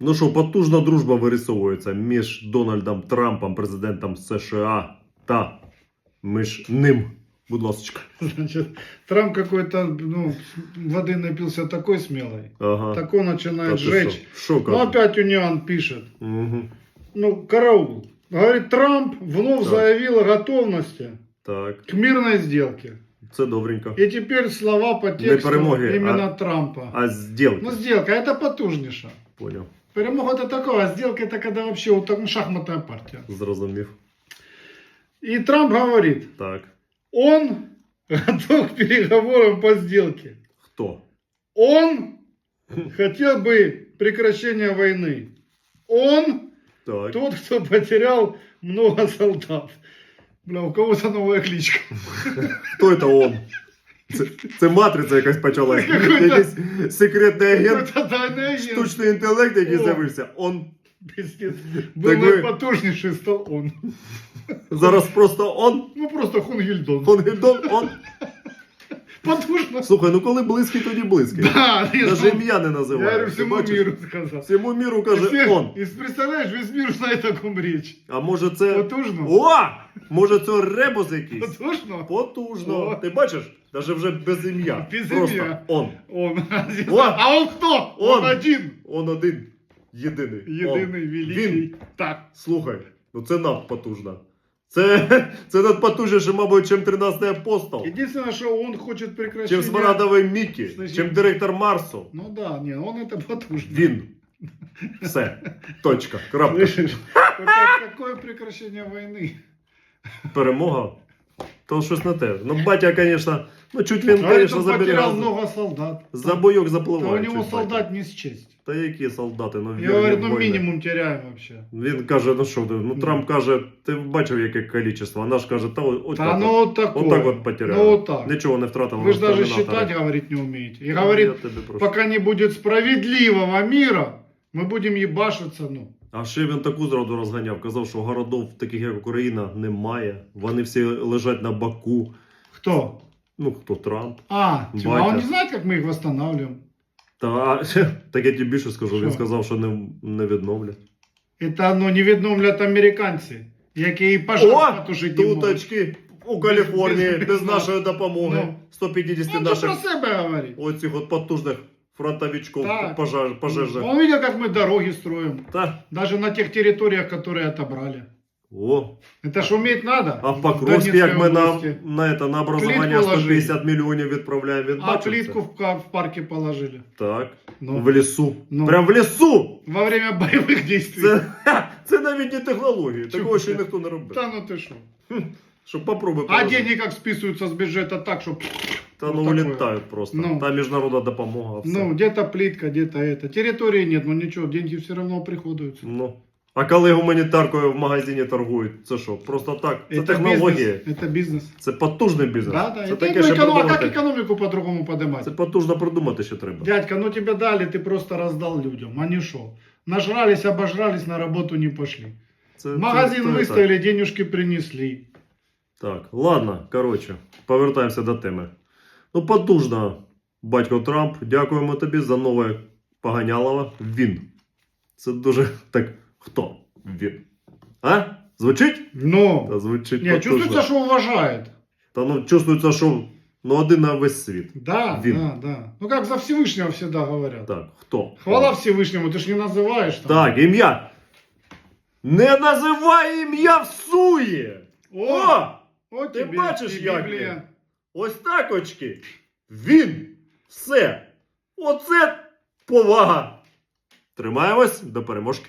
Ну що, потужна дружба вирисовується між Дональдом Трампом, президентом США та між ним. Будь ласка. Значит, Трамп какой-то, ну, воды напился такой смелой. Ага. Так он Та начинает ти жечь. що? Що Ну, каже? опять Униан пишет. Угу. Ну, караул. Говорит, Трамп вновь Так. заявил о готовности Так, к мирной сделке. це добренько. И теперь слова по тексту перемоги, именно а- Трампа. А сделки? Ну, сделка, это потужнейшая. Понял. Перемога это такое, а сделка это вообще вот так, ну, шахматная партия. Зрозумів. И Трамп говорит, Так. он готов к переговорам по сделке. Хто? Он хотел бы прекращения войны. Он Так. тот, кто потерял много солдат. Бля, у кого-то новая кличка. Хто це он? Це, це матриця якась почалась. Какой-то- Якийсь секретний агент, Это тайный агент. штучний інтелект, який О. з'явився. Он Пиздец. Был Так вы- наипотужнейший стал он. зараз просто он. Ну просто Хунгильдон. Фон Гельдон, он. Потужно. Слухай, ну коли близький, тоді близький. Да, я, Навіть ім'я не я називає. говорю, Ти всему бачиш? миру сказал. Всьому міру каже Все- он. И представляешь, весь мир знает о ком речь. А може це. Потужно. О! Може це ребус якийсь? Потужно. Потужно. О. Ти бачиш? Навіть вже без ім'я. Без Просто ім'я. он. Он. О! А он кто? Он. Он один. Он один. Єдиний. Он. Єдиний, великий. Він. Так. Слухай, ну це надпотужно. Це, це надпотужніше, мабуть, чим 13 апостол, Единственное, что он хочет прекращения... чим Смарадовий Мікі, Значить- чим директор Марсу. Ну да, не, он это потужно. Він. Все. Точка. Крапка. Слышишь? Вот так, какое прекращение войны? Перемога. То щось на те. Ну, батя, звісно, ну чуть він, он потерял заберігав. много солдат. За бойок Да у запливає. него чуть солдат не счесть. Та які солдати? Ну, Я говорю, ну воїни. минимум теряем вообще. Він каже, ну що ти, ну Трамп каже, ти бачив, яке кількість, а наш каже, та ось Да так ну от. вот такое. От так от потеряли. Ну вот так. Нічого не втратили. Вы же даже считать говорить не умеете. И Я говорит, тебе пока не будет справедливого мира, мы будем ебашиться, ну. А ще він таку зраду розганяв. Казав, що городов, таких як Україна, немає. Вони всі лежать на Баку. Кто? Ну, хто Трамп. А, типа, а он Батя. не знает, как мы их восстанавливаем. Та так я тобі більше скажу. Він Що? сказав, що не, не відновлять. Это, ну, невідомлять американці, які і пожар потушить не можуть. туточки у Каліфорнії без- без, без нашої допомоги. Ну. 150 Он же наших про себе говорить. оцих от потужних фронтовичків Так. пожар, пожежі. Он видел, как мы дороги строим. Та Даже на тех территориях, которые отобрали. о, Это ж уметь надо. а в В Покровській, Донецькій як ми на, області. на, это, на образування Плитку 150 мільйонів відправляємо. Він А бачив плитку це? в, ка- в парке положили. Так. Ну. В лісу. Ну. Прям в лісу! Во время боевых действий. Це, ха, це навіть не технології. Чого Такого це? ще ніхто не робив. Да ну ты что? Щоб попробуй. А положити. деньги как списываются с бюджета так, что... Та Вот ну такое. улітають просто. Ну. Та міжнародна допомога. Все. Ну, где-то плитка, где-то это. Территории нет, но ничего, деньги все равно приходуются. Ну. А коли гуманітаркою в магазині торгують, це що? Просто так. Це технології. бизнес. Это бизнес. Це потужний бізнес. Да, да. Це Это таке ну, ще эконом- А как придумати. экономику по-другому поднимать? Це потужно придумати ще треба. Дядька, ну тебе дали, ты просто раздал людям. Они шо? Нажрались, обожрались, на работу не пошли. Це, В магазин це- це выставили, денежки принесли. Так. так, ладно, коротше, повертаємося до теми. Ну, потужно, батько Трамп, дякуємо тобі за нове поганялово. Він. Це дуже так. Хто? Він. А? Звучить? Но, Та звучить не, потужно. чувствуется, что уважает. Та ну чувствується, що ну один на весь світ. Да, Вин. да, да. Ну как за Всевышнего всегда говорят. Так, хто? Хвала Всевышнему, ты ж не называешь там. Так, ім'я. Не називай ім'я всує! О, О! вот ти тебе бачиш, и як Библия. він? Ось так очки. Він. Все. Оце повага. Тримаємось до переможки.